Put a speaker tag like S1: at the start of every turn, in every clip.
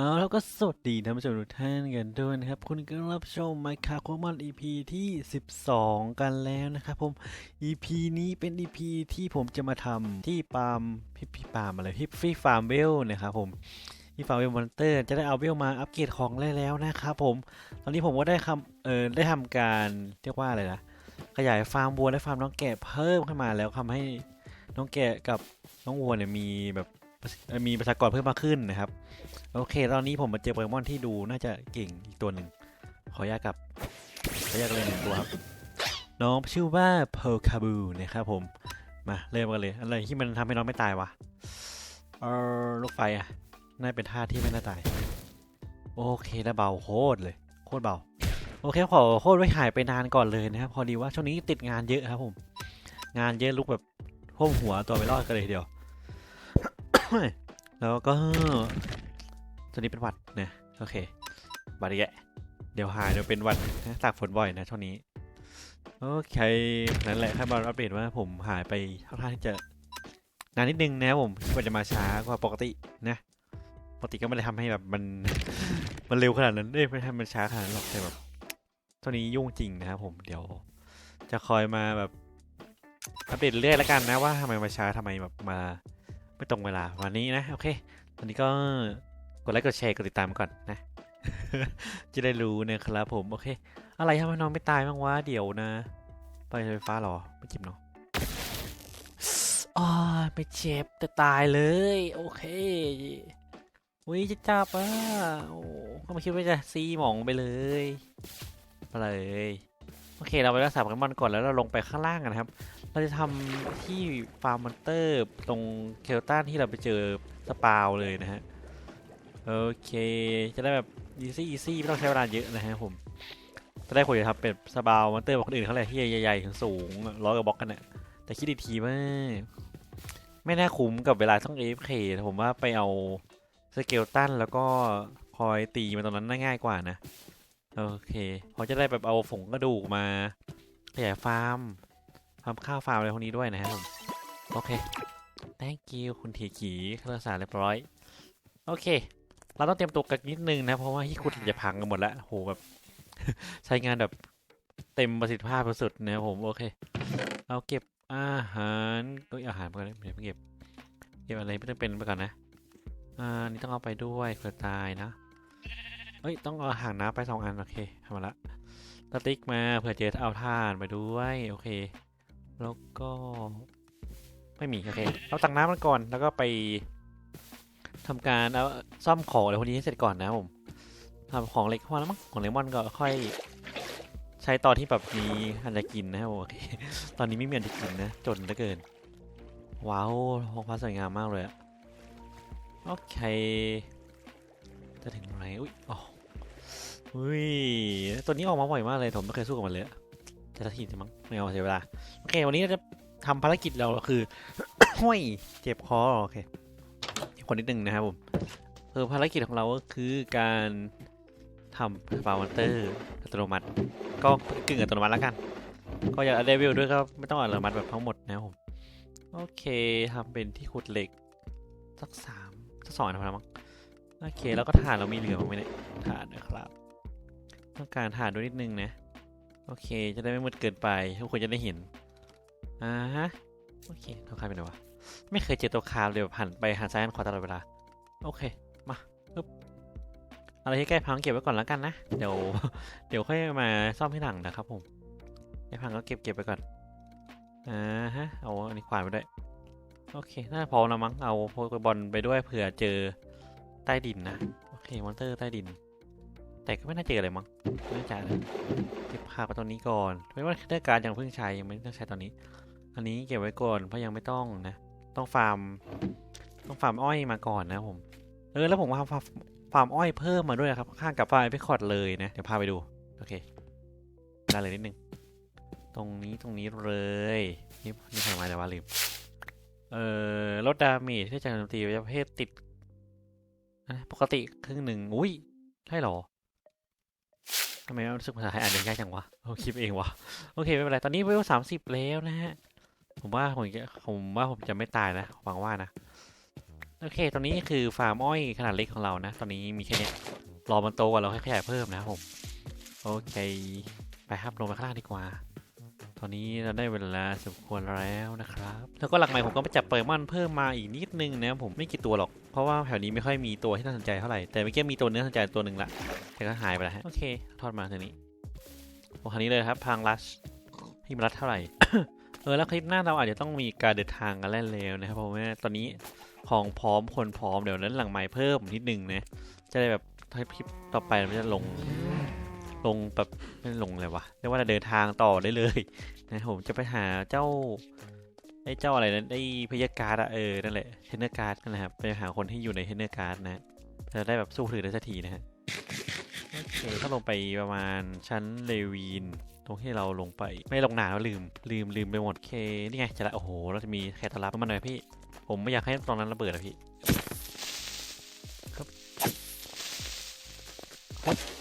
S1: เอาแล้วก็สวัสดีท่านผู้ชมทุกท่านกันด้วยนะครับ คุณกำลังรับชม m i c r o c o m o n EP ที่ 12 กันแล้วนะครับผม EP นี้เป็น EP ที่ผมจะมาทำที่ปาล์มพี่พี่ปาล์มอะไรพี่พี่ฟาร์มเวลนะครับผมที่ฟาร์มเวลมอนเตอร์จะได้เอาเวลมาอัปเกรดของได้แล้วนะครับผม ตอนนี้ผมก็ได้คำเออได้ทำการเรียกว่าอะไรนะขยายฟาร์มวัวและฟาร์มน้องแกะเพิ่มขึ้นมาแล้วทำให้น้องแกะกับน้องวัวเนี่ยมีแบบ มีประชากรเพิ่มมากขึ้นนะครับ โอเค ตอนนี้ผมมาเจอโปเกมอนที่ดูน่าจะเก่งอีกตัวหนึ่ง ขออนุญากับ ขออนุญาตเลยหนึ่งตัวครับ น้องชื่อว่าเพลคาบูนะครับผม มาเริ่มกันเลย อะไรที่มันทำให้น้องไม่ตายวะ เออลูกไฟอะ น่าเป็นท่าที่ไม่น่าตาย โอเคแล้วเบาโคตรเลย โคตรเบา โอเคขอโคตรไว้หายไปนานก่อนเลยนะครับ พอดีว่าช่วงนี้ติดงานเยอะครับผม งานเยอะลุกแบบท่วมหัวตัวไม่รอดกันเลยทีเดียว แล้วก็ตัวนี้เป็นหวัดนะโอเคหวัดแยะเดี๋ยวหายเดี๋ยวเป็นหวัดนะตากฝนบ่อยนะช่วงนี้โอเคนั่นแหละให้มาอัปเดตว่าผมหายไปค่อนข้างที่จะนานนิดนึงนะผมกว่าจะมาช้ากว่าปกตินะปกติก็ไม่ได้ทำให้แบบมันมันเร็วขนาดนั้นเอ้ยไม่ให้มันช้าขนาดนั้นหรอกแต่แบบช่วงนี้ยุ่งจริงนะครับผมเดี๋ยว จะคอยมาแบบอัปเดตเรื่อยแล้วกันนะว่าทำไมมาช้าทำไมแบบมา ไม่ตรงเวลาวันนี้นะ โอเคตอนนี้ก็กดไลค์กดแชร์กดติดตามก่อนนะ จะได้รู้นะครับผม โอเค อะไรทำให้น้องไม่ตายบ้างวะเดี๋ยวนะ ไปไฟฟ้าหรอ ไม่เจ็บเนาะอ๋อไม่เจ็บแต่ตายเลย โอเคอุ้ยจะจับอะโอ้ก็ไม่คิดว่าจะซีหมองไปเลยไปเลย โอเค เราไปรักษาโปเกมอนก่อนแล้วเราลงไปข้างล่างกันะครับ เราจะทำที่ฟาร์มมอนเตอร์ตรงเคลตันที่เราไปเจอสปาวเลยนะฮะ โอเค จะได้แบบ easy easy ไม่ต้องใช้เวลาเยอะนะฮะผมจะได้คนจะทำเป็นสปาวมอนเตอร์แบบคนอื่นเขาเลยที่ใหญ่ๆถึงสูงร้อยกว่าบล็อกกันนี่ยแต่คิดอีกทีว่าไม่น่าคุ้มกับเวลาต้อง AFK แต่ผมว่าไปเอาสเกลตันแล้วก็คอยตีมันตรงนั้นน่าง่ายกว่านะ โอเคเพอจะได้แบบเอาฝงกระดูกมาขยายฟาร์มทำข้าวฟาร์มอะไรพวกนี้ด้วยนะครับผมโอเค thank you คุณเทีขีเครื่องสารเรียบร้อย โอเค เราต้องเตรียมตัวกันนิดนึงนะ เพราะว่าที่คุณจะพังกันหมดแล้วโหแบบ ใช้งานแบบเต็มประสิทธิภาพสุดนะผม โอเคเราเก็บอาหารเอ้ยอาหารไปก่อนเดี๋ยวเก็บ เก็บอะไรไม่ต้องเป็นไปก่อนนะ อ่า นี่ต้องเอาไปด้วยเผื่อตายนะ เอ้ย ต้องเอาห่างน้ำไปสองอัน โอเคทำมาละสติ๊กมาเผื่อเจอเอาถ่านไปด้วย โอเค แล้วก็ ไม่มี โอเค เราตักน้ำมันก่อน แล้วก็ไปทำการเอาซ่อมของอะไรพวกนี้ให้เสร็จก่อนนะผมทำของเล็กพอแล้วมั้งของเลมอนก็ค่อย ใช้ตอนที่แบบมีอันจะกินนะครับโอเค ตอนนี้ไม่มีอันจะกินนะ จนเหลือเกิน ว้าวท้องฟ้าสวยงามมากเลยอะโอเค จะถึงไหนอุ้ยอ๋ออุ้ย ตัวนี้ออกมาบ่อยมากเลย ผมไม่เคยสู้กับมันเลยจะทักทีใช่มั้ง ไม่เอาเสียเวลา โอเค วันนี้เราจะทำภารกิจเราคือห้วยเจ็บคอ โอเค คนนิดนึงนะครับผมคือภารกิจของเราก็คือการทำฟาร์มอนเตอร์อัตโนมัติ ก็กึ่งอัตโนมัติแล้วกัน ก็อย่าเดวิลด้วยก็ไม่ต้องอัตโนมัติแบบทั้งหมดนะครับผม โอเคทำเป็นที่ขุดเหล็ก สักสามสักสองอันพอแล้วมั้ง โอเค แล้วก็ถานเรามีเหลือบ้างไหมเนี่ยถ่านนะครับ ต้องการถานด้วยนิดนึงนะ โอเค จะได้ไม่มืดเกินไปทุกคนจะได้เห็น อ่าฮะ โอเคตัวคาร์ไปไหนวะ ไม่เคยเจอตัวคาร์เลยแบบหันไปหันซ้ายหันขวาตลอดเวลา โอเค มาปึ๊บอะไรที่ใกล้พังเก็บไว้ก่อนแล้วกันนะ เดี๋ยว เดี๋ยวค่อยมาซ่อมที่หลังนะครับผมใกล้พังก็เก็บเก็บไปก่อน อ่าฮะ เอาอันนี้ขวานไปด้วย โอเค น่าพอแล้วมั้ง เอาโปเกบอลไปด้วยเผื่อเจอ ใต้ดินนะ โอเค มอนเตอร์ใต้ดิน แต่ก็ไม่น่าเจออะไรมั้งไม่น่าจะเก็บผ้าไปตรงนี้ก่อนไม่ว่าเรื่องการยังเพิ่งใช้ยังไม่ต้องใช้ตอนนี้ อันนี้เก็บไว้ก่อนเพราะยังไม่ต้องนะ ต้องฟาร์ม ต้องฟาร์มอ้อยมาก่อนนะผม เออแล้วผมว่าฟาร์มฟาร์มอ้อยเพิ่มมาด้วยครับ ข้างกับฟาร์มไปคอร์ดเลยนะ เดี๋ยวพาไปดู โอเคได้เลยนิดนึง ตรงนี้ตรงนี้เลย นี่นี่ใครมาแต่ว่าลืม เอ่อลดดาเมจที่จากโจมตีประเภทติด อะปกติครึ่งหนึ่งอุ้ยใช่หรอทำไมรู้สึกภาษาไทยอ่านยากจังวะเอาคลิปเองวะโอเคไม่เป็นไรตอนนี้เวลสามสิบแล้วนะฮะผมว่าผมจะผมว่าผมจะไม่ตายนะหวังว่านะโอเค ตอนนี้คือฟาร์มอ้อยขนาดเล็กของเรานะ ตอนนี้มีแค่เนี้ยรอมันโตกว่าเราค่อยขยายเพิ่มนะผม โอเค ไปครับลงไปข้างล่างดีกว่า ตอนนี้เราได้เวลาสมควรแล้วนะครับ แล้วก็หลักใหม่ผมก็ไปจับโปเกมอนเพิ่มมาอีกนิดนึงนะครับผมไม่กี่ตัวหรอก เพราะว่าแถวนี้ไม่ค่อยมีตัวที่น่าสนใจเท่าไหร่ แต่เมื่อกี้มีตัวเนื้อสนใจตัวหนึ่งละ แต่ก็หายไปแล้วฮะ โอเค ทอดมาทางนี้โอ้คันนี้เลยครับ พังรัชที่มันรัดเท่าไหร่ เออ แล้วคลิปหน้าเราอาจจะต้องมีการเดินทางกันแล้วแล้วนะครับเพราะว่าตอนนี้ของพร้อมคนพร้อมเดี๋ยวนั้นหลังใหม่เพิ่มนิดนึงนะ จะได้แบบคลิปต่อไปมันจะลง ลงแบบไม่ลงเลยวะเรียกว่าเดินทางต่อได้เลยนะผมจะไปหาเจ้าไอ้เจ้าอะไรนะไอ้พยาการอะเออนั่นแหละเทนเนอร์การ์ดนั่นแหละครับไปหาคนที่อยู่ในเทนเนอร์การ์ดนะจะได้แบบสู้ถือได้สักทีนะฮะโอเคก็ลงไปประมาณชั้นเลวีนตรงที่เราลงไปไม่ลงหนาแล้วลืม ลืมลืมไปหมดเคนี่ไงจะละโอ้โหเราจะมีแขกต้อนรับมาหน่อยพี่ ผมไม่อยากให้ตรงนั้นระเบิดอะพี่ครับ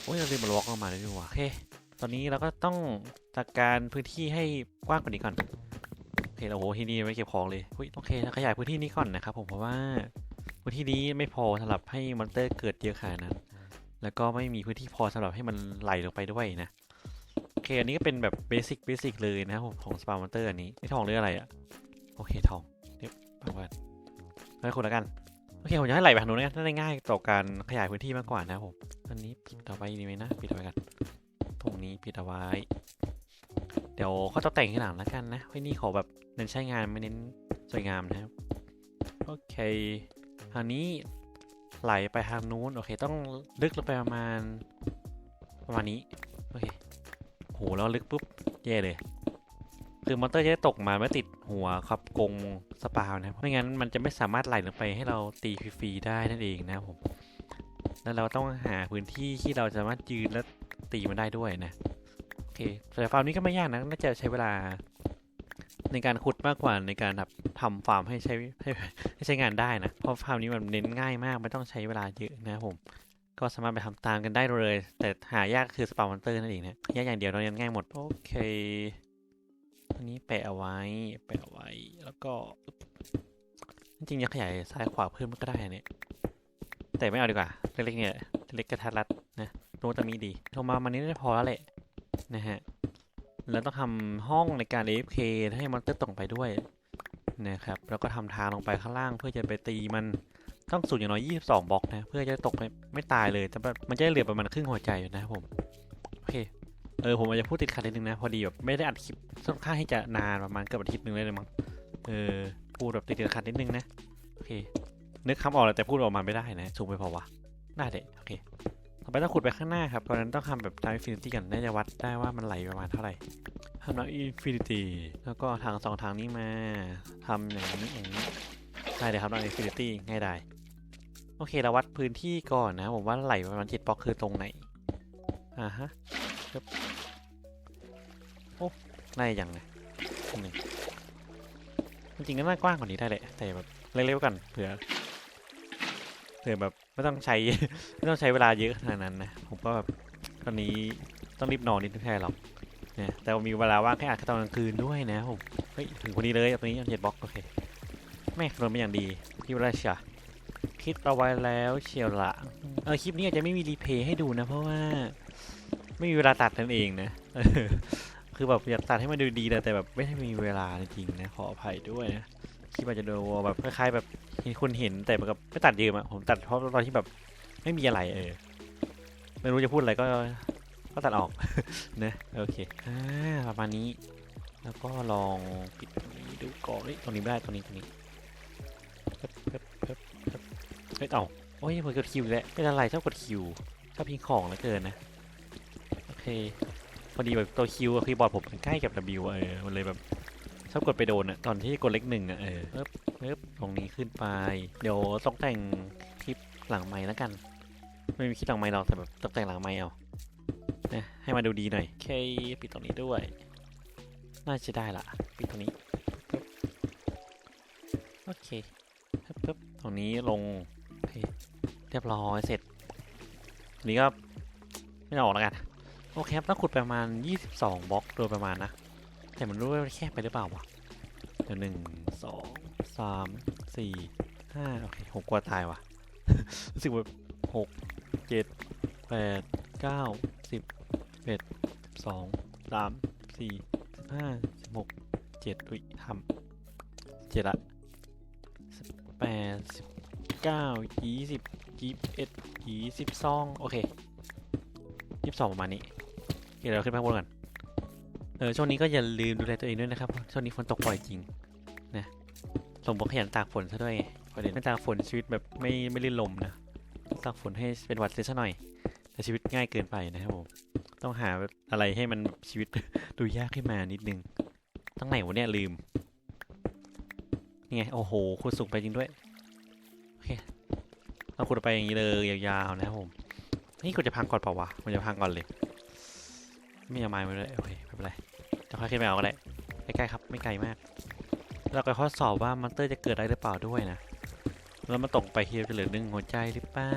S1: โอ้ยเราลืมมาล็อกออกมาเลยดีกว่าโอเค ตอนนี้เราก็ต้องจัดการพื้นที่ให้กว้างกว่านี้ก่อน โอเคโอ้โหที่นี่ไม่เก็บของเลยอุ๊ยโอเคเราขยายพื้นที่นี้ก่อนนะครับผมเพราะว่าพื้นที่นี้ไม่พอสำหรับให้มอนเตอร์เกิดเยอะขนาดนั้น แล้วก็ไม่มีพื้นที่พอสำหรับให้มันไหลลงไปด้วยนะ โอเค อันนี้ก็เป็นแบบเบสิกเบสิกเลยนะครับของสปาร์มอนเตอร์อันนี้ไม่ทองหรืออะไรอะ่ะ โอเคทองเรียบปางวันให้คุณแล้วกัน โอเคผมจะให้ไหลไปทางนู้นนะน่าจะง่ายต่อการขยายพื้นที่มากกว่านะครับผมอันนี้ปิดเอาไว้ดีไหมนะปิดเอาไว้กัน ตรงนี้ปิดเอาไว้ เดี๋ยวเขาจะแต่งทีหลังแล้วกันนะไว้นี่ขอแบบเน้นใช้งานไม่เน้นสวยงามนะครับโอเคทางนี้ไหลไปทางนู้นโอเค ต้องลึกลงไปประมาณประมาณนี้โอเคโหแล้วลึกปุ๊บแย่เลย คือมอนเตอร์จะได้ตกมาไม่ติดหัวขับกรงสปาวนะไม่งั้นมันจะไม่สามารถไหลลงไปให้เราตีฟรีๆได้นั่นเองนะครับผม แล้วเราต้องหาพื้นที่ที่เราสามารถยืนและตีมันได้ด้วยนะ โอเคแต่ฟาร์มนี้ก็ไม่ยากนะน่าจะใช้เวลา ในการขุดมากกว่าในการแบบทำฟาร์มให้ใช้ให้ให้ใช้งานได้นะเพราะฟาร์มนี้มันเน้นง่ายมากไม่ต้องใช้เวลาเยอะนะครับผมก็สามารถไปทำตามกันได้เลย แต่หายากคือสปามอนเตอร์นั่นเองนะยากอย่างเดียวเรายังง่ายหมด โอเค อันนี้แปะเอาไว้ แปะเอาไว้ แล้วก็จริงๆจะขยายซ้ายขวาเพิ่มก็ได้เนี่ย แต่ไม่เอาดีกว่า เล็กๆเนี่ย เล็กกระทัดรัดนะโนตมีดีโทรมามันนี้ได้พอแล้วแหละนะฮะ แล้วต้องทำห้องในการ AFK ให้มอนเตอร์ตกไปด้วยนะครับ แล้วก็ทำทางลงไปข้างล่างเพื่อจะไปตีมันต้องสูงอย่างน้อย 22 บล็อกนะ เพื่อจะตกไม่ไม่ตายเลย แต่มันจะเหลือประมาณครึ่งหัวใจอยู่นะครับผม โอเค เออผมอาจจะพูดติดขัดนิดนึงนะ พอดีแบบไม่ได้อัดคลิปค่อนข้างที่จะนานประมาณเกือบอาทิตย์หนึงเลยเลยมั้งเออพูดแบบติดขัดนิดนึงนะโอเคนึกคำออกแล้วแต่พูดออกมาไม่ได้นะสูงไปพอวะได้เด็โอเคต่อไปต้องขุดไปข้างหน้าครับเพราะฉะนั้นต้องทำแบบทางอินฟินิตี้กันน่าจะวัดได้ว่ามันไหลประมาณเท่าไหร่ทำทางอินฟินิตี้แล้วก็ทางสองทางนี้มาทำอย่างนี้อย่างนี้ได้เลยครับทางอินฟินิตี้ง่ายได้โอเคเราวัดพื้นที่ก่อนนะ ผมว่าไหลประมาณเจ็ดบล็อกคือตรงไหนอ่าฮะ ครับโอ้ได้ยังไงหนึ่จริงๆก็น่ากว้างกว่านี้ได้แหละแต่แบบเล็กๆไว้ก่อนเผื่อเผื่อแบบไม่ต้องใช้ไม่ต้องใช้เวลาเยอะขนาดนั้นนะผมก็แบบตอนนี้ต้องรีบนอนนิดนึงแค่หรอกนีแต่มีเวลาว่างแค่อาจจะตอนกลางคืนด้วยนะผมเฮ้ยถึงคนนี้เลยตรงนี้เจ็ดบล็อกโอเคแม่คำนวณมาอย่างดีพี่วราชาคิดเอาไว้แล้วเชียวละเออคลิปนี้อาจจะไม่มีรีเพย์ให้ดูนะเพราะว่า ไม่มีเวลาตัดนั่นเองนะคือแบบอยากตัดให้มันดูดีแต่แบบไม่ได้มีเวลาจริงๆนะขออภัยด้วยนะคลิปอาจจะดูแบบคล้ายๆแบบเห็นคนเห็นแต่แบบไม่ตัดยอะอะผมตัดเพราะตอนที่แบบไม่มีอะไรเออไม่รู้จะพูดอะไรก็ก็ตัดออกนะโอเคอ่าประมาณนี้แล้วก็ลองปิดตรงนี้ดูก่อนเฮ้ยตรงนี้ไม่ได้ตรงนี้ตรงนี้เพิ่มเพิ่มเพิ่มเพิ่มเฮ้ยเอ้าโอ้ยเพิ่งกดคิวแล้วเป็นอะไรชอบกดคิวชอบพิงของเหลือเกินนะ พอดีแบบตัวคิวคีย์บอร์ดผมมันใกล้กับ W เออมันเลยแบบชอบกดไปโดนอะตอนที่กดเลขหนึ่งอะเออปึ๊บปึ๊บตรงนี้ขึ้นไป เดี๋ยวต้องแต่งคลิปหลังไม้แล้วกัน ไม่มีคลิปหลังไม้หรอกแต่แบบต้องแต่งหลังไม้เอานะให้มาดูดีหน่อยโอเคปิดตรงนี้ด้วย น่าจะได้ละปิดตรงนี้โอเคปึ๊บปึ๊บตรงนี้ลงเเรียบร้อยเสร็จนี้ก็ไม่ต้องออกแล้วกัน โอเคครับต้องขุดประมาณ 22 บล็อกโดยประมาณนะ แต่มันรู้ว่ามันแคบไปหรือเปล่าวะเดี๋ยวหนึ่งสองสามสี่ห้าโอเคผมกลัวตายว่ะรู้สึกแบบหกเจ็ดแปดเก้าสิบเอ็ดสองสามสี่ห้าสิบหกเจ็ดอุ้ยทำเจ็ดละสิบแปดสิบเก้ายี่สิบยี่สิบเอ็ดยี่สิบสองโอเคยี่สิบสองประมาณนี้ โอเคเราขึ้นไปข้างบนกันเออช่วงนี้ก็อย่าลืมดูแลตัวเองด้วยนะครับ ช่วงนี้ฝนตกบ่อยจริงนะสมบอกขยันตากฝนซะด้วยประเด็นไม่ตากฝนชีวิตแบบไม่ไม่ลื่นลมนะตากฝนให้เป็นหวัดเสียซะหน่อย แต่ชีวิตง่ายเกินไปนะครับผมต้องหาอะไรให้มันชีวิตดูยากขึ้นมานิดนึงตั้งไหนวะเนี่ยลืมนี่ไงโอ้โหขุดสูงไปจริงด้วยโอเคเราขุดไปอย่างนี้เลยยาวๆนะครับผมนี่กูจะพังก่อนเปล่าวะมันจะพังก่อนเลย ไม่เอาไม้มาเลยโอเคไม่เป็นไรจะค่อยขึ้นไปเอาก็ได้ใกล้ๆครับไม่ไกลมาก เราก็ข้อสอบว่ามอนเตอร์จะเกิดได้หรือเปล่าด้วยนะแล้วมาตกไปเฮียจะเหลือหนึ่งหัวใจหรือเปล่า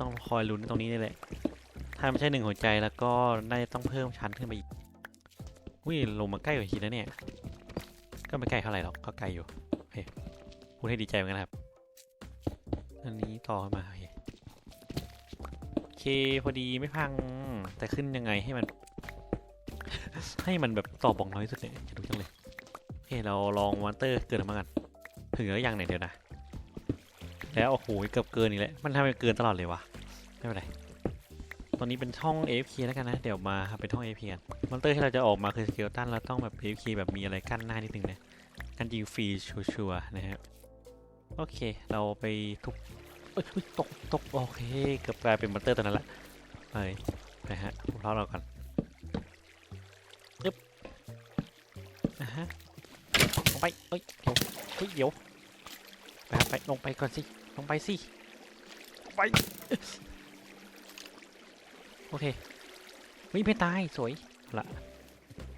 S1: ต้องคอยลุ้นตรงนี้นี่แหละ ถ้าไม่ใช่หนึ่งหัวใจแล้วก็น่าจะต้องเพิ่มชั้นขึ้นไปอีกอุ้ยลงมาใกล้กว่าทีแล้วเนี่ย ก็ไม่ใกล้เท่าไหร่หรอกก็ไกลอยู่โอเคพูดให้ดีใจเหมือนกันครับ อันนี้ต่อขึ้นมา พอดีไม่พัง แต่ขึ้นยังไงให้มัน ให้มันแบบตอบบอกน้อยที่สุดเนี่ยจะดูจังเลยโอเคเราลองมอนเตอร์เกินมากันถึงแล้วยังเนี่ยเดี๋ยวนะ แล้วโอ้โหเกือบเกินอีกแล้วมันทำไมเกินตลอดเลยวะไม่เป็นไรตอนนี้เป็นช่อง AFK แล้วกันนะ เดี๋ยวมาเป็นช่อง AFK กันมอนเตอร์ที่เราจะออกมาคือสเกลตันเราต้องแบบ AFK แบบมีอะไรกั้นหน้านิดนึงนะกันยิงฟรีชัวร์ๆนะครับโอเค เราไปทุบ เอ้ยเฮ้ยตกตกโอเคเกือบกลายเป็นมอนเตอร์ตัวนั้นละไปไปฮะรอเราก่อนยึบอะฮะลงไปเอ้ยเดี๋ยวเฮ้ยเดี๋ยวไปครับไปลงไปก่อนสิลงไปสิไปโอเควิไม่ตายสวยละ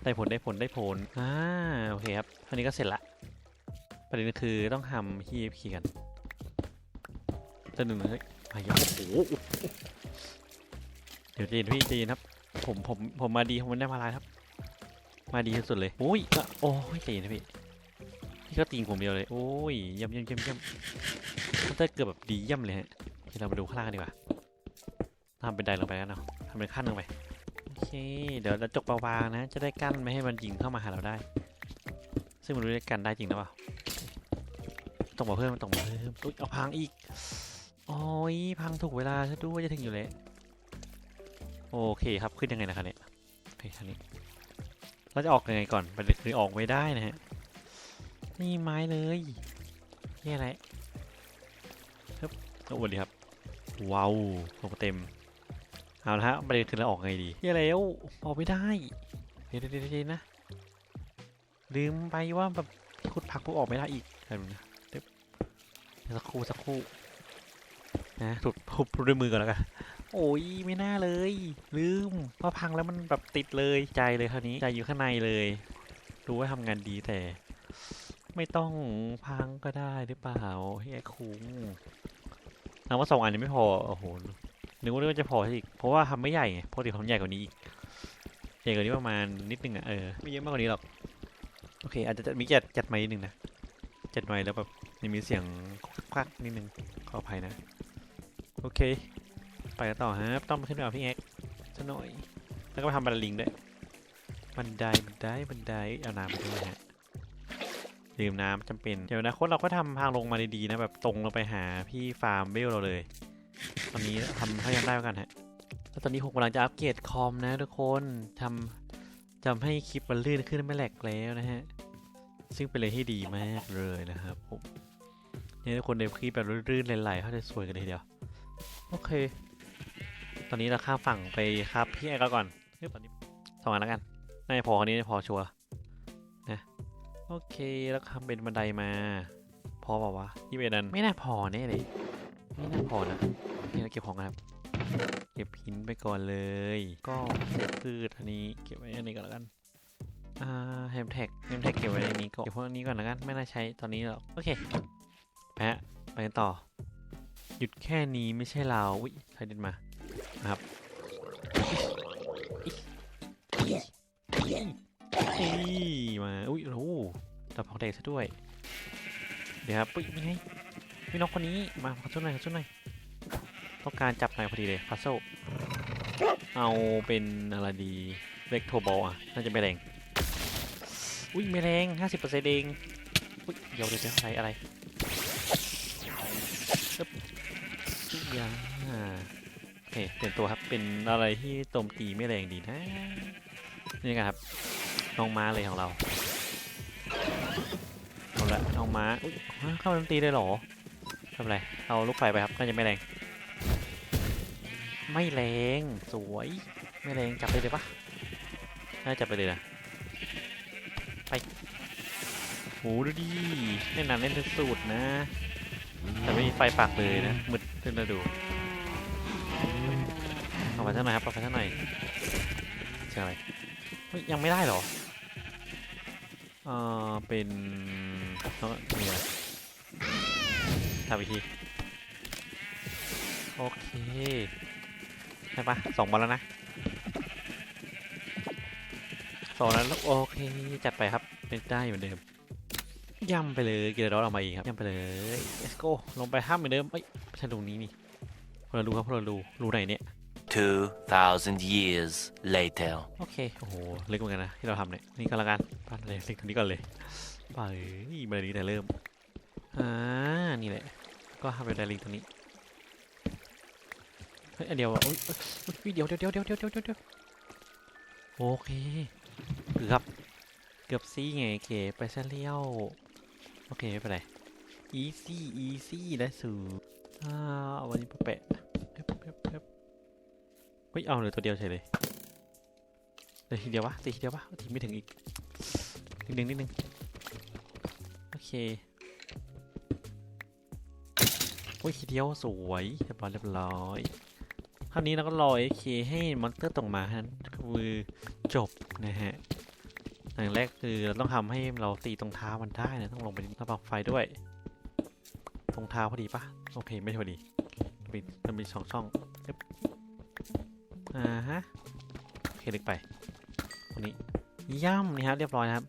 S1: ได้ผลได้ผลได้ผลอ่าโอเคครับอันนี้ก็เสร็จละประเด็นคือต้องทำฮีฟคีกัน ตัวหนึ่งเฮ้ยมาเยอะโอ้โหเดี๋ยวจเย็นพี่จเย็นครับ ผมผมผมมาดีผมไม่ได้มาลายครับ มาดีที่สุดเลยโอ้ยอะโอ้ยใจเย็นนะพี่พี่ก็ติงผมเดียวเลยโอ้ยเยี่ยมเยี่ยมเยี่ยมเยี่ยมมันจะเกือบแบบดีเยี่ยมเลยฮะเคเรามาดูข้างล่างกันดีกว่าทำเป็นไดลงไปแล้วเนาะทำเป็นขั้นลงไปโอเค เดี๋ยวเราจกเบาๆนะ จะได้กั้นไม่ให้มันยิงเข้ามาหาเราได้ ซึ่งมันรู้ได้กันได้จริงหรือเปล่าต้องมาเพิ่มมันต้องมาเพิ่มอุ๊ยเอาพังอีก โอ้ยพังถูกเวลาซะด้วยจะถึงอยู่เลยโอเคครับขึ้นยังไงนะครับเนี่ยโอเคอันนี้เราจะออกยังไงก่อนประเด็นคือออกไม่ได้นะฮะนี่ไม้เลยนี่อะไรครับโอ้สวัสดีครับว้าวลงเต็มเอาละฮะประเด็นคือเราออกไงดีนี่แล้วออกไม่ได้เดี๋ยวเดี๋ยวเดี๋ยวนะลืมไปว่าแบบขุดผักปุ๊บออกไม่ได้อีกอะไรแบบนี้เดี๋ยวเดี๋ยวสักครู่สักครู่ นะถูกทุบด้วยมือก่อนแล้วกันโอ้ยไม่น่าเลย ลืมพอพังแล้วมันแบบติดเลยใจเลยคราวนี้ใจอยู่ข้างในเลยรู้ว่าทำงานดีแต่ ไม่ต้องพังก็ได้หรือเปล่าเฮ้ยคุ้งนับว่าสองอันนี้ไม่พอโอ้โหนึกว่าจะพออีกเพราะว่าทำไม่ใหญ่ไงปกติทำใหญ่กว่านี้อีกใหญ่กว่านี้ประมาณนิดนึงอะเออไม่เยอะมากกว่านี้หรอกโอเค อาจจะมีจัดจัดไม้นิดนึงนะจัดไม้แล้วแบบยังมีเสียงควักนิดนึงขออภัยนะ โอเค ไปกันต่อฮะต้องขึ้นไปเอาพี่เอ็กซะหน่อย แล้วก็ไปทำบันไดลิงด้วยบันไดบันไดบันไดเอาน้ำไปด้วยฮะดื่มน้ำจำเป็น เดี๋ยวนะคนเราก็ทำทางลงมาดีๆนะแบบตรงลงไปหาพี่ฟาร์มเบลเราเลย ตอนนี้ทำให้ยังได้แล้วกันฮะแล้วตอนนี้ผมกำลังจะอัปเกรดคอมนะทุกคนทำทำให้คลิปมันลื่นขึ้นไม่แหลกแล้วนะฮะ ซึ่งเป็นอะไรที่ดีมากเลยนะครับผมนี่ทุกคนในคลิปแบบลื่นๆไหลๆเขาจะสวยกันเลยทีเดียว โอเค ตอนนี้เราข้ามฝั่งไปครับพี่ไอ้ก็ก่อนเฮ้ยตอนนี้สองอันแล้วกันน่าจะพออันนี้พอชัวร์นะ โอเค แล้วทำเป็นบันไดมา พอเปล่าวะยี่สิบเอ็ดอันไม่น่าพอแน่เลย ไม่น่าพอนะนี่เราเก็บของกันครับ เก็บหินไปก่อนเลย ก็พืชอันนี้เก็บไว้อันนี้ก่อนแล้วกัน อ่าแฮมแท็กแฮมแท็กเก็บไว้ในนี้ก่อน เก็บพวกนี้ก่อนแล้วกัน ไม่น่าใช้ตอนนี้หรอก โอเค แพะ ไปต่อ หยุดแค่นี้ไม่ใช่เราวิใครเดินมานะครับเฮ้ยมาอุ้ยโอ้โหดับของแดกซะด้วย เดี๋ยวครับปุ๊ยนี่ไงพี่น้องคนนี้มาขอช่วยหน่อยขอช่วยหน่อยต้องการจับหน่อยพอดีเลยพัซโซเอาเป็นอะไรดีเล็กโทบอลอะน่าจะไม่แรง อุ้ยไม่แรงห้าสิบเปอร์เซ็นต์เองอุ้ยเดี๋ยวเดี๋ยวเดี๋ยวอะไรอะไร อย่าโอเคเปลี่ยนตัวครับเป็นอะไรที่โจมตีไม่แรงดีนะ นี่กันครับน้องม้าเลยของเราเอาละน้องม้าเข้าดนตรีได้เหรอทำไรเอาลูกไฟไปครับน่าจะไม่แรง ไม่แรงสวยไม่แรงจับเลยเลยปะน่าจับไปเลยนะไปโหดูดิเล่นนานเล่นทุกสูตรนะแต่ไม่มีไฟปากเลยนะมืด ขึ้นมาดูเอาไปสักหน่อยครับเอาไปสักหน่อยเจออะไรเฮ้ยยังไม่ได้เหรอเอ่อเป็นต้องมีอะไรทำอีกทีโอเคใช่ปะสองวันแล้วนะสองแล้วโอเคจัดไปครับเป็นได้เหมือนเดิมย่ำไปเลยกินร้อนออกมาอีกครับย่ำไปเลย let's go ลงไปห้ามเหมือนเดิมเอ้ยไม่ ใช่รูนี้นี่คนละรูครับคนละรูรูไหนเนี่ย
S2: 2,000 years later.
S1: โอเค โอ้โหลึกเหมือนกันนะที่เราทำเนี่ย นี่ก็แล้วกันปั้นเลยเล็กตรงนี้ก่อนเลยไปมาเลยนี้แต่เริ่ม อ่า นี่แหละ ก็ทำเป็นไดลิงตรงนี้ เฮ้ยอันเดียวอะโอ้ยเอ้ยเฮ้ยเดี๋ยวเดี๋ยวเดี๋ยวเดี๋ยวเดี๋ยวเดี๋ยวเดี๋ยวโอเค เกือบ เกือบซี่ไงโอเคไปซะเลี้ยว โอเค ไม่เป็นไร easy easy ได้สู อ่าเอาวันนี้ไปแปะเพิ่มเพิ่เพิ่มเฮ้ยเอาเหลือตัวเดียวเฉยเลยเดี๋ยทีเดียววะตีทีเดียววะทีไม่ถึงอีกนิดนึงนิดนึงโอเคโอ้ยทีเดียวสวยเรียบร้อยเรียบร้อยคราวนี้เราก็รอเอเคให้มอนสเตอร์ตรงมาฮะคือจบนะฮะอย่างแรกคือเราต้องทำให้เราตีตรงเท้ามันได้นะต้องลงไประบบไฟด้วย รงเท้าพอดีปะโอเค ไม่พอดีมีมันมีสองช่องอ่าฮะโอเคลึกไปตรงนี้ย่ำนี่ฮะเรียบร้อยนะครับ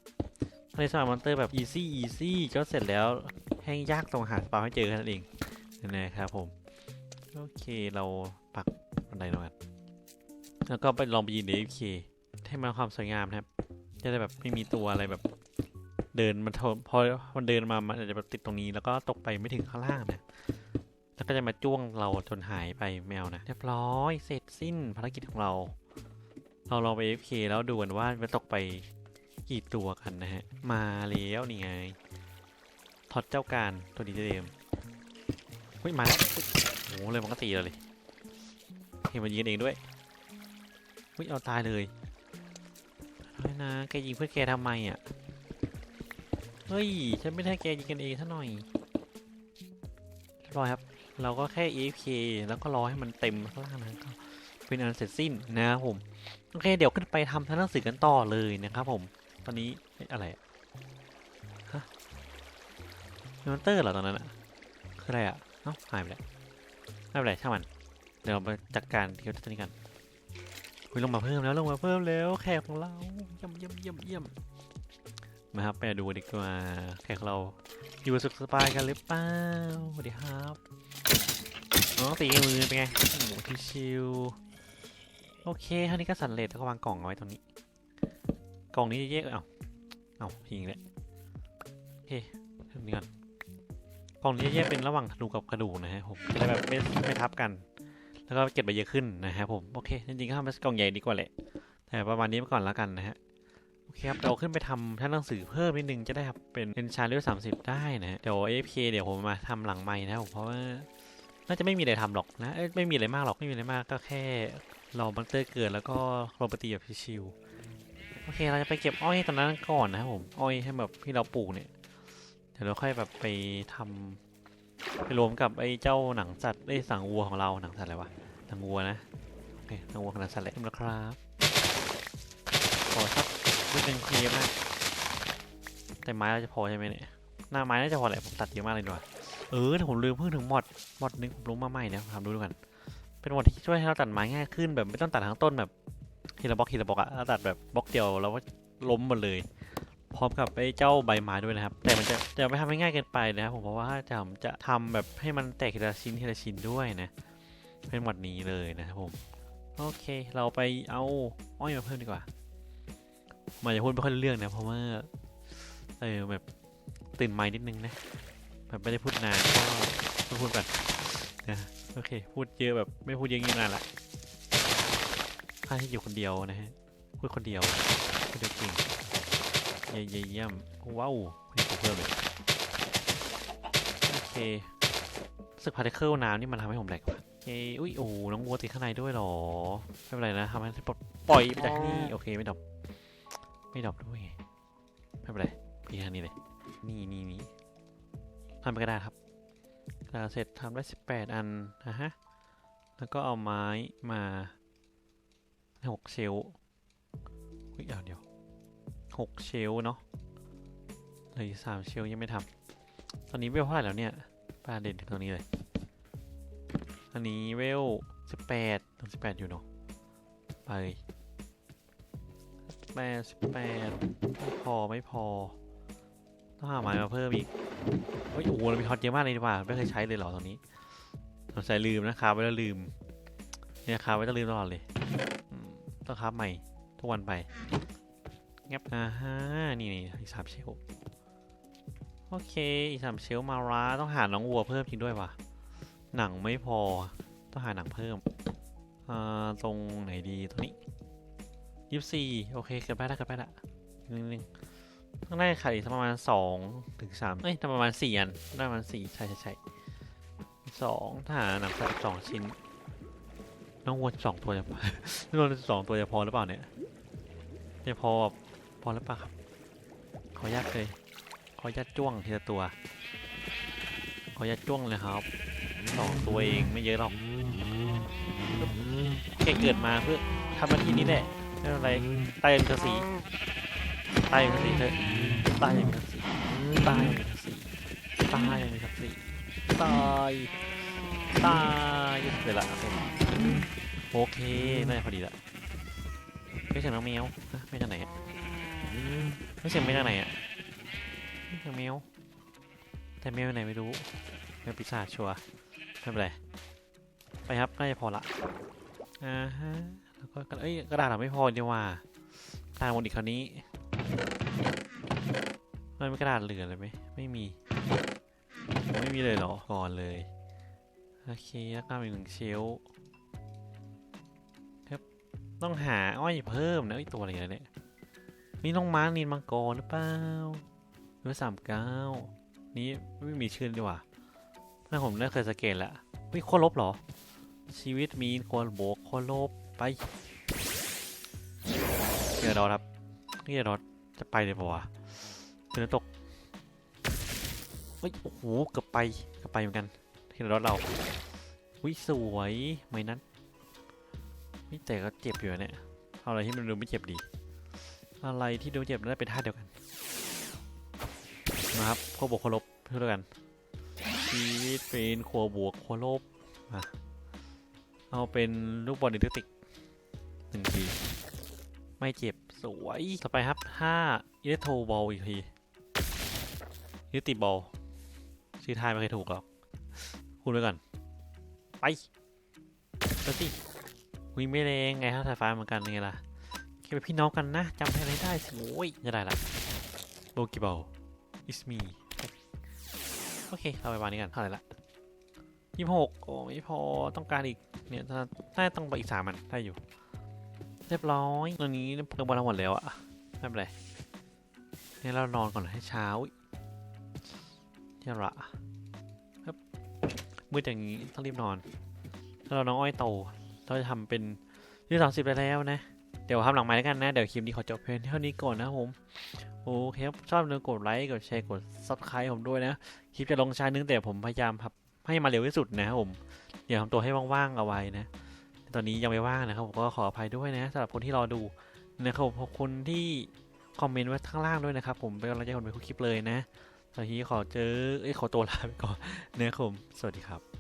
S1: ทะเลสาบมอนเตอร์แบบ easy easy ก็เสร็จแล้วแห้งยากตรงหาสปาให้เจอแค่นั้นเองนะครับผมโอเคเราปักบันไดลงกันแล้วก็ไปลองไปยืนใน FK ให้มันความสวยงามนะครับ จะได้แบบไม่มีตัวอะไรแบบ เดินมันพอมันเดินมามันอาจจะแบบติดตรงนี้แล้วก็ตกไปไม่ถึงข้างล่างนะแล้วก็จะมาจ้วงเราจนหายไปแมวนะเรียบร้อยเสร็จสิ้นภารกิจของเรา เราลองไป FK แล้วดูกันว่ามันตกไปกี่ตัวกันนะฮะ มาแล้วนี่ไงทอดเจ้าการตัวดีเดิมเฮ้ยมาแล้วโอ้โหเลยมันก็ตีเราเลยเห็นมันยิงกันเองด้วยเฮ้ยเอาตายเลยไม่นะแกยิงเพื่อแกทำไมอะ เฮ้ย ฉันไม่ได้ให้แกยิงกันเองซะหน่อยรอยครับ เราก็แค่ AFK แล้วก็รอให้มันเต็มข้างล่างนั้นก็เป็นอันเสร็จสิ้นนะครับผม โอเค เดี๋ยวขึ้นไปทำทหนังสือกันต่อเลยนะครับผม ตอนนี้อะไรฮะมอนเตอร์เหรอตอนนั้นอะคืออะไรอะเอ้าหายไปแล้วไม่เป็นไรช่างมัน เดี๋ยวเราไปจัดการที่เขาตัวนี้กันคุยลงมาเพิ่มแล้วลงมาเพิ่มแล้วแขกของเราเยี่ยมเยี่ยมเยี่ยมเยี่ยม มาครับไปดูดีกว่าแขกเราอยู่สุขสบายกันหรือเปล่าสวัสดีครับน้องตีมือเป็นไงโอ้โหชิวๆโอเคครานี้ก็สันเลดแล้วก็วางกล่องเอาไว้ตรงนี้ กล่องนี้จะแยกเอาเอาพิงเลยโอเคทำนี้ก่อนกล่องนี้จะแยกเป็นระหว่างธนูกับกระดูกนะฮะผมจะได้แบบไม่ไม่ทับกัน แล้วก็เก็บไปเยอะขึ้นนะฮะผมโอเคจริงๆก็ทำเป็นกล่องใหญ่ดีกว่าแหละแต่ประมาณนี้ไปก่อนแล้วกันนะฮะ โอเคครับ เราขึ้นไปทำท่านหนังสือเพิ่มนิดนึงจะได้ครับ เป็นเป็นชาเลเวลสามสิบได้นะฮะเดี๋ยว AFK เดี๋ยวผมมาทำหลังไม้นะผมเพราะว่าน่าจะไม่มีอะไรทำหรอกนะไม่มีอะไรมากหรอกไม่มีอะไรมากก็แค่รอบังเตอร์เกิดแล้วก็โรบตีแบบชิวโอเคเราจะไปเก็บอ้อยตอนนั้นก่อนนะครับผมอ้อยให้แบบที่เราปลูกเนี่ยเดี๋ยวเราค่อยแบบไปทำไปรวมกับไอ้เจ้าหนังสัตว์ไอ้สังวัวของเราหนังสัตว์อะไรวะหนังวัวนะโอเคหนังวัวหนังสัตว์แหละนะครับขอสัก นิดนึงเคลียร์มาก แต่ไม้เราจะพอใช่ไหมเนี่ย หน้าไม้น่าจะพอแหละผมตัดเยอะมากเลยด้วยเออผมลืมเพิ่งถึงมอดมอดนึงผมลงมาใหม่นะทำดูด้วยกัน เป็นโหมดที่ช่วยให้เราตัดไม้ง่ายขึ้นแบบไม่ต้องตัดทั้งต้นแบบทีละบล็อกทีละบล็อกอะเราตัดแบบบล็อกเดียวแล้วก็ล้มหมดเลย พร้อมกับไอ้เจ้าใบไม้ด้วยนะครับ แต่มันจะจะไม่ทำให้ง่ายเกินไปนะครับผมเพราะว่าจะผมจะทำแบบให้มันแตกทีละชิ้นทีละชิ้นด้วยนะเป็นหมดนี้เลยนะครับผม โอเค เราไปเอาอ้อยมาเพิ่มดีกว่า มันจะพูดไม่ค่อยเรื่องนะเพราะว่าเออแบบตื่นไม้นิดนึงนะแบบไม่ได้พูดนานก็พูดก่อนนะโอเค พูดเยอะแบบไม่พูดเยอะงี้นานละข้าที่อยู่คนเดียวนะฮะพูดคนเดียวพูดเดียวเก่งเยี่ยมเยี่ยมว้าวเพิ่มเลยโอเคสึกพาร์ติเคิลน้ำนี่มันทำให้ผมแหลกว่ะโอเคอุ้ยโอ้น้องวัวติดข้างในด้วยหรอ ไม่เป็นไรนะทำให้ปลดปล่อยไปจากที่นี่ โอเค ไม่ดับ ไม่ดับด้วยไงไม่เป็นไรพี่ทางนี้เลย นี่นี่นี่ทำไปก็ได้ครับกระดาษเสร็จทำได้สิบแปดอันนะฮะ แล้วก็เอาไม้มาหกเชลฟ์อุ้ยเอาเดี๋ยวหกเชลฟ์เนาะเหลยสามเชลฟ์ยังไม่ทำตอนนี้เวลเท่าไหร่แล้วเนี่ยประเด็นถึงตรงนี้เลย อันนี้เวลสิบแปดถึงสิบแปดอยู่เนาะไปแปดสิบแปดไม่พอไม่พอ ต้องหาไม้มาเพิ่มอีกเฮ้ยโอ้โหเรามีท็อตเยอะมากเลยดีกว่าไม่เคยใช้เลยเหรอตรงนี้สงสัยลืมนะครับไว้แล้วลืมเนี่ยครับไว้ต้องลืมตลอดเลยต้องครับใหม่ทุกวันไปงับอ่าฮะนี่นี่อีกสามเชลโอเคอีกสามเชลมาร้าต้องหาน้องวัวเพิ่มจริงด้วยว่ะหนังไม่พอต้องหาหนังเพิ่มอ่าตรงไหนดีตรงนี้ ยี่สี่โอเค เกิดไปแล้วเกิดไปแล้วนิดนึงต้องได้ไข่สักประมาณสองถึงสามเอ้ยประมาณสี่อันได้ประมาณสี่ใช่ใช่ใช่สองถ้าหาหนังสักสองชิ้น น้องวัวสองตัวจะพอน้องวัวสองตัวจะพอหรือเปล่าเนี่ยจะพอพอหรือเปล่าครับ ขออนุญาตเลย ขออนุญาตจ้วงทีละตัว ขออนุญาตจ้วงเลยครับสองตัวเองไม่เยอะหรอกแค่เกิดมาเพื่อทำหน้าที่นี้แหละ ไม่เป็นไรตายเป็นกระสีตายเป็นกระสีเถอะตายเป็นกระสีตายเป็นกระสีตายเป็นกระสีตายตายเสร็จละโอเคโอเคน่าจะพอดีละไม่เสียงน้องแมวฮะไม่จากไหนอะไม่เสียงไม่จากไหนอะไม่เสียงแมวแต่แมวอยู่ไหนไม่รู้แมวปีศาจชัวร์ไม่เป็นไรไปครับน่าจะพอละอ่าฮะ แล้วก็เอ้ยกระดาษเราไม่พอดีว่าตายหมดอีกคราวนี้มันมีกระดาษเหลือเลยไหมไม่มี ไม่มีเลยเหรอ ก่อนเลย โอเค แล้วก็อีกหนึ่งเชลครับต้องหาอ้อยเพิ่มนะไอตัวอะไรเนี่ยมีน้องม้านินมังกรหรือเปล่าเบอร์สามเก้านี้ไม่มีชื่อดีกว่าแม่ผมได้เคยสังเกตแล้ววิโคตรลบเหรอ ชีวิตมีคนโบกโคตรลบ ไปเกียร์ดอทครับเกียร์ดอทจะไปเลยปะวะเดือตกเฮ้ยโอ้โหเกือบไปเกือบไปเหมือนกันเกียร์ดอทเราวิสวยไม่นั้นวิแต่ก็เจ็บอยู่เนี่ยเอาอะไรที่มันดูไม่เจ็บดี อะไรที่ดูเจ็บได้เป็นท่าเดียวกันนะครับโคบวกโคลบเพื่อกันชีวิตเป็นครัวบวกครัวลบมาเอาเป็นลูกบอลอิเล็กตริก หนึ่งที ไม่เจ็บสวยต่อไปครับห้าอิเล็กโทรบอลอีกทีอิติบอลชื่อทายไม่เคยถูกหรอกพูดไว้ก่อน ไปไปสิวิ่งไม่แรงไงครับสายฟ้าเหมือนกันไงล่ะเก็บเป็นพี่น้องกันนะจำอะไรได้สิโอ้ยจะได้ละโลกิบอล is me โอเคเอาไปวางนี้กันเท่าไหร่ละยี่หกโอ้ไม่พอต้องการอีกเนี่ยถ้าต้องไปอีกสามอันได้อยู่ เรียบร้อยตอนนี้เพิ่งบอลเราหมดแล้วอะไม่เป็นไรนี่เรานอนก่อนให้เช้าอุ๊ยเที่ยละครับมืดอย่างนี้ต้องรีบนอน ถ้าเราน้องอ้อยโตเราจะทำเป็นที่สามสิบไปแล้วนะ เดี๋ยวทำหลังไม้แล้วกันนะ เดี๋ยวคลิปนี้ขอจบเพียงเท่านี้ก่อนนะผม โอเคครับ ชอบอย่าลืมกดไลค์ กดแชร์ กด subscribe ผมด้วยนะ คลิปจะลงช้านึงแต่ผมพยายามพับให้มาเร็วที่สุดนะครับผมอย่าทำตัวให้ว่างๆเอาไว้นะ ตอนนี้ยังไม่ว่างนะครับผมก็ขออภัยด้วยนะสำหรับคนที่รอดูนะครับผมขอบคุณที่คอมเมนต์ไว้ข้างล่างด้วยนะครับผมเป็นกำลังใจคนไปทุกคลิปเลยนะตอนนี้ขอเจอเอ้ยขอตัวลาไปก่อนนะครับผมสวัสดีครับ